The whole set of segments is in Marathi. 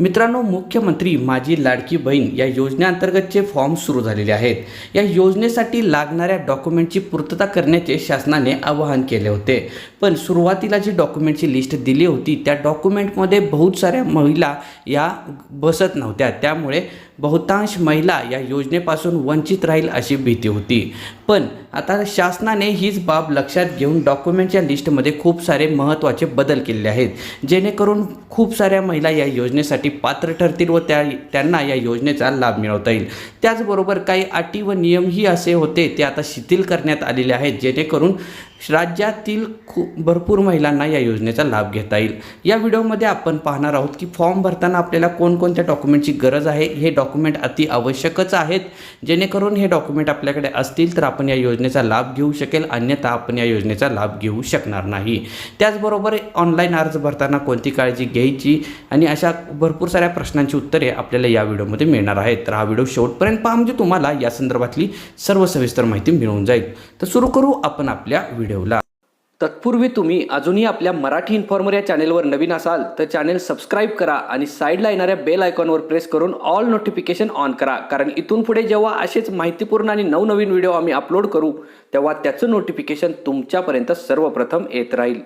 मित्रांनो मुख्यमंत्री माझी लाडकी बहीण या योजनेअंतर्गतचे फॉर्म सुरू झालेले आहेत. या योजनेसाठी लागणाऱ्या डॉक्युमेंटची पूर्तता करण्याचे शासनाने आवाहन केले होते. पण सुरुवातीला जी डॉक्युमेंटची लिस्ट दिली होती त्या डॉक्युमेंटमध्ये बहुत साऱ्या महिला या बसत नव्हत्या. त्यामुळे बहुतांश महिला या योजनेपासून वंचित राहील अशी भीती होती. पण आता शासनाने हीच बाब लक्षात घेऊन डॉक्युमेंटच्या लिस्टमध्ये खूप सारे महत्त्वाचे बदल केले आहेत. जेणेकरून खूप साऱ्या महिला या योजनेसाठी पात्र ठरतील व त्या त्यांना या योजनेचा लाभ मिळवता येईल. त्याचबरोबर काही अटी व नियमही असे होते ते आता शिथिल करण्यात आलेले आहेत जेणेकरून राज्यातील खूप भरपूर महिलांना या योजनेचा लाभ घेता येईल. या व्हिडिओमध्ये आपण पाहणार आहोत की फॉर्म भरताना आपल्याला कोणकोणत्या डॉक्युमेंटची गरज आहे हे डॉक्युमेंट अति आवश्यकच आहेत. जेणेकरून हे डॉक्युमेंट आपल्याकडे असतील तर आपण या योजनेचा लाभ घेऊ शकेल अन्यथा आपण या योजनेचा लाभ घेऊ शकणार नाही. त्याचबरोबर ऑनलाईन अर्ज भरताना कोणती काळजी घ्यायची? आणि अशा भरपूर भरपूर साऱ्या प्रश्नांची उत्तरे आपल्याला या व्हिडिओमध्ये मिळणार आहेत. तर हा व्हिडिओ शेवटपर्यंत पहा म्हणजे तुम्हाला या संदर्भातली सर्व सविस्तर माहिती मिळून जाईल. तर सुरू करू आपण आपल्या व्हिडिओला. तत्पूर्वी तुम्ही अजूनही आपल्या मराठी इन्फॉर्मर या चॅनेलवर नवीन असाल तर चॅनेल सबस्क्राईब करा आणि साईडला येणाऱ्या बेल आयकॉनवर प्रेस करून ऑल नोटिफिकेशन ऑन करा. कारण इथून पुढे जेव्हा असेच माहितीपूर्ण आणि नवनवीन व्हिडिओ आम्ही अपलोड करू तेव्हा त्याचं नोटिफिकेशन तुमच्यापर्यंत सर्वप्रथम येत राहील.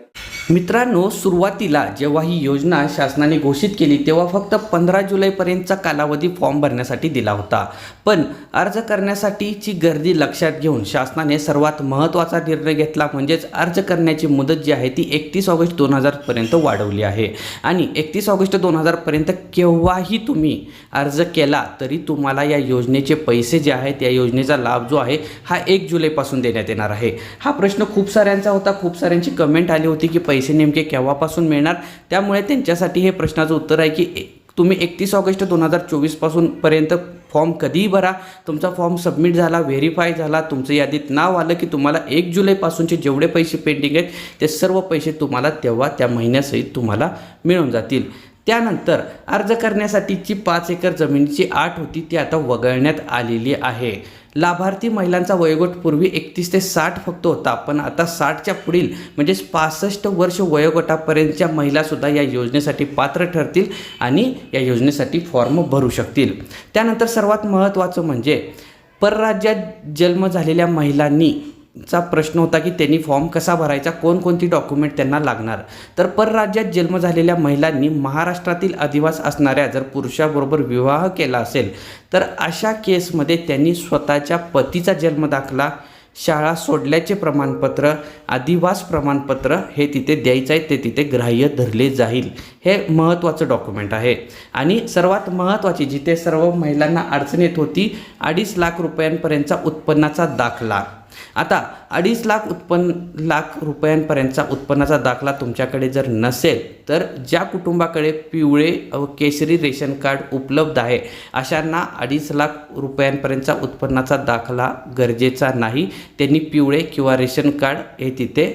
मित्रांनो सुरुवातीला जेव्हा ही योजना शासनाने घोषित केली तेव्हा फक्त पंधरा जुलैपर्यंतचा कालावधी फॉर्म भरण्यासाठी दिला होता. पण अर्ज करण्यासाठीची गर्दी लक्षात घेऊन शासनाने सर्वात महत्त्वाचा निर्णय घेतला म्हणजेच अर्ज करण्याची मुदत जी आहे ती एकतीस ऑगस्ट दोन हजारपर्यंत वाढवली आहे. आणि एकतीस ऑगस्ट दोन हजारपर्यंत केव्हाही तुम्ही अर्ज केला तरी तुम्हाला या योजनेचे पैसे जे आहेत या योजनेचा लाभ जो आहे हा एक जुलैपासून देण्यात येणार आहे. हा प्रश्न खूप साऱ्यांचा होता. खूप साऱ्यांची कमेंट आली होती की पैसे पैसे नेमके केव्हापासून मिळणार? त्यामुळे त्यांच्यासाठी हे प्रश्नाचं उत्तर आहे की तुम्ही एकतीस ऑगस्ट दोन हजार चोवीसपासून पर्यंत फॉर्म कधीही भरा. तुमचा फॉर्म सबमिट झाला व्हेरीफाय झाला तुमचं यादीत नाव आलं की तुम्हाला एक जुलैपासूनचे जेवढे पैसे पेंडिंग आहेत ते सर्व पैसे तुम्हाला तेव्हा त्या महिन्यासहित तुम्हाला मिळून जातील. त्यानंतर अर्ज करण्यासाठीची पाच एकर जमिनीची आठ होती ती आता वगळण्यात आलेली आहे. लाभार्थी महिलांचा वयोगट पूर्वी एकतीस ते साठ फक्त होता पण आता साठच्या पुढील म्हणजेच पासष्ट वर्ष वयोगटापर्यंतच्या महिलासुद्धा या योजनेसाठी पात्र ठरतील आणि या योजनेसाठी फॉर्म भरू शकतील. त्यानंतर सर्वात महत्त्वाचं म्हणजे परराज्यात जन्म झालेल्या महिलांनी चा प्रश्न होता की त्यांनी फॉर्म कसा भरायचा कोणकोणती डॉक्युमेंट त्यांना लागणार? तर परराज्यात जन्म झालेल्या महिलांनी महाराष्ट्रातील अधिवास असणाऱ्या जर पुरुषाबरोबर विवाह केला असेल तर अशा केसमध्ये त्यांनी स्वतःच्या पतीचा जन्मदाखला शाळा सोडल्याचे प्रमाणपत्र अधिवास प्रमाणपत्र हे तिथे द्यायचं आहे ते तिथे ग्राह्य धरले जाईल. हे महत्त्वाचं डॉक्युमेंट आहे. आणि सर्वात महत्त्वाची जिथे सर्व महिलांना अडचण येत होती अडीच लाख रुपयांपर्यंतचा उत्पन्नाचा दाखला. आता अडीच लाख उत्पन्न लाख रुपयांपर्यंतचा उत्पन्नाचा दाखला तुमच्याकडे जर नसेल तर ज्या कुटुंबाकडे पिवळे व केशरी रेशन कार्ड उपलब्ध आहे अशांना अडीच लाख रुपयांपर्यंतचा उत्पन्नाचा दाखला गरजेचा नाही. त्यांनी पिवळे किंवा रेशन कार्ड हे तिथे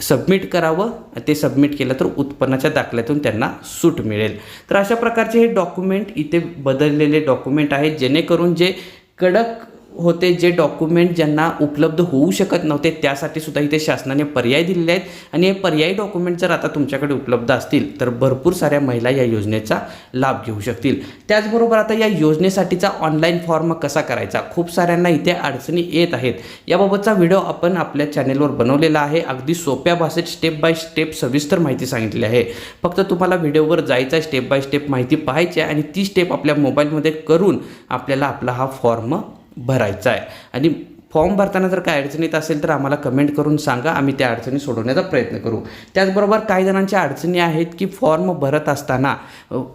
सबमिट करावं. ते सबमिट केलं तर उत्पन्नाच्या दाखल्यातून त्यांना सूट मिळेल. तर अशा प्रकारचे हे डॉक्युमेंट इथे बदललेले डॉक्युमेंट आहेत जेणेकरून जे कडक होते जे डॉक्युमेंट ज्यांना उपलब्ध होऊ शकत नव्हते त्यासाठी सुद्धा इथे शासनाने पर्याय दिलेले आहेत. आणि हे पर्यायी डॉक्युमेंट जर आता तुमच्याकडे उपलब्ध असतील तर भरपूर साऱ्या महिला या योजनेचा लाभ घेऊ शकतील. त्याचबरोबर आता या योजनेसाठीचा ऑनलाईन फॉर्म कसा करायचा? खूप साऱ्यांना इथे अडचणी येत आहेत. याबाबतचा व्हिडिओ आपण आपल्या चॅनेलवर बनवलेला आहे. अगदी सोप्या भाषेत स्टेप बाय स्टेप सविस्तर माहिती सांगितली आहे. फक्त तुम्हाला व्हिडिओवर जायचा आहे स्टेप बाय स्टेप माहिती पाहायची आहे आणि ती स्टेप आपल्या मोबाईलमध्ये करून आपल्याला आपला हा फॉर्म भरायचा आहे. आणि फॉर्म भरताना जर काय अडचण येत असेल तर आम्हाला कमेंट करून सांगा. आम्ही त्या अडचणी सोडवण्याचा प्रयत्न करू. त्याचबरोबर काही जणांच्या अडचणी आहेत की फॉर्म भरत असताना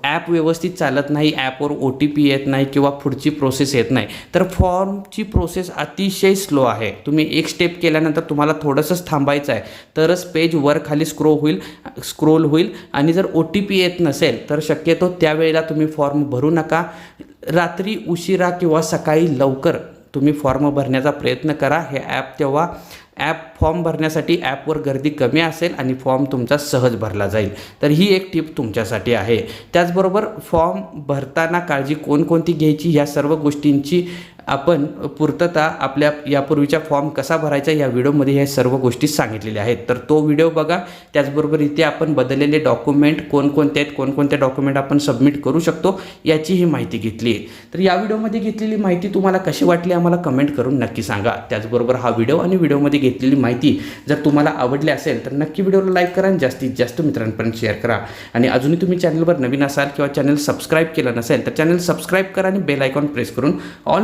ॲप व्यवस्थित चालत नाही ॲपवर ओ टी पी येत नाही किंवा पुढची प्रोसेस येत नाही. तर फॉर्मची प्रोसेस अतिशय स्लो आहे. तुम्ही एक स्टेप केल्यानंतर तुम्हाला थोडंसंच थांबायचं आहे. तरच पेज वर खाली स्क्रो होईल स्क्रोल होईल आणि जर ओ टी पी येत नसेल तर शक्यतो त्यावेळेला तुम्ही फॉर्म भरू नका. रात्री उशिरा किंवा सकाळी लवकर तुम्ही फॉर्म भरण्याचा प्रयत्न करा. हे ॲप तेव्हा ॲप फॉर्म भरण्यासाठी ॲपवर गर्दी कमी असेल आणि फॉर्म तुमचा सहज भरला जाईल. तर ही एक टिप तुमच्यासाठी आहे. त्याचबरोबर फॉर्म भरताना काळजी कोणकोणती घ्यायची? ह्या सर्व गोष्टींची आपण पूर्तता आपल्या यापूर्वीच्या फॉर्म कसा भरायचा या व्हिडिओमध्ये ह्या सर्व गोष्टी सांगितलेल्या आहेत. तर तो व्हिडिओ बघा. त्याचबरोबर इथे आपण बदललेले डॉक्युमेंट कोणकोणते आहेत कोणकोणते डॉक्युमेंट आपण सबमिट करू शकतो याची ही माहिती घेतली आहे. तर या व्हिडिओमध्ये घेतलेली माहिती तुम्हाला कशी वाटली आम्हाला कमेंट करून नक्की सांगा. त्याचबरोबर हा व्हिडिओ आणि व्हिडिओमध्ये घेतलेली माहिती जर तुम्हाला आवडली असेल तर नक्की व्हिडिओला लाईक करा आणि जास्तीत जास्त मित्रांपर्यंत शेअर करा. आणि अजूनही तुम्ही चॅनलवर नवीन असाल किंवा चॅनल सबस्क्राईब केलं नसेल तर चॅनल सबस्क्राईब करा आणि बेल आयकॉन प्रेस करून ऑल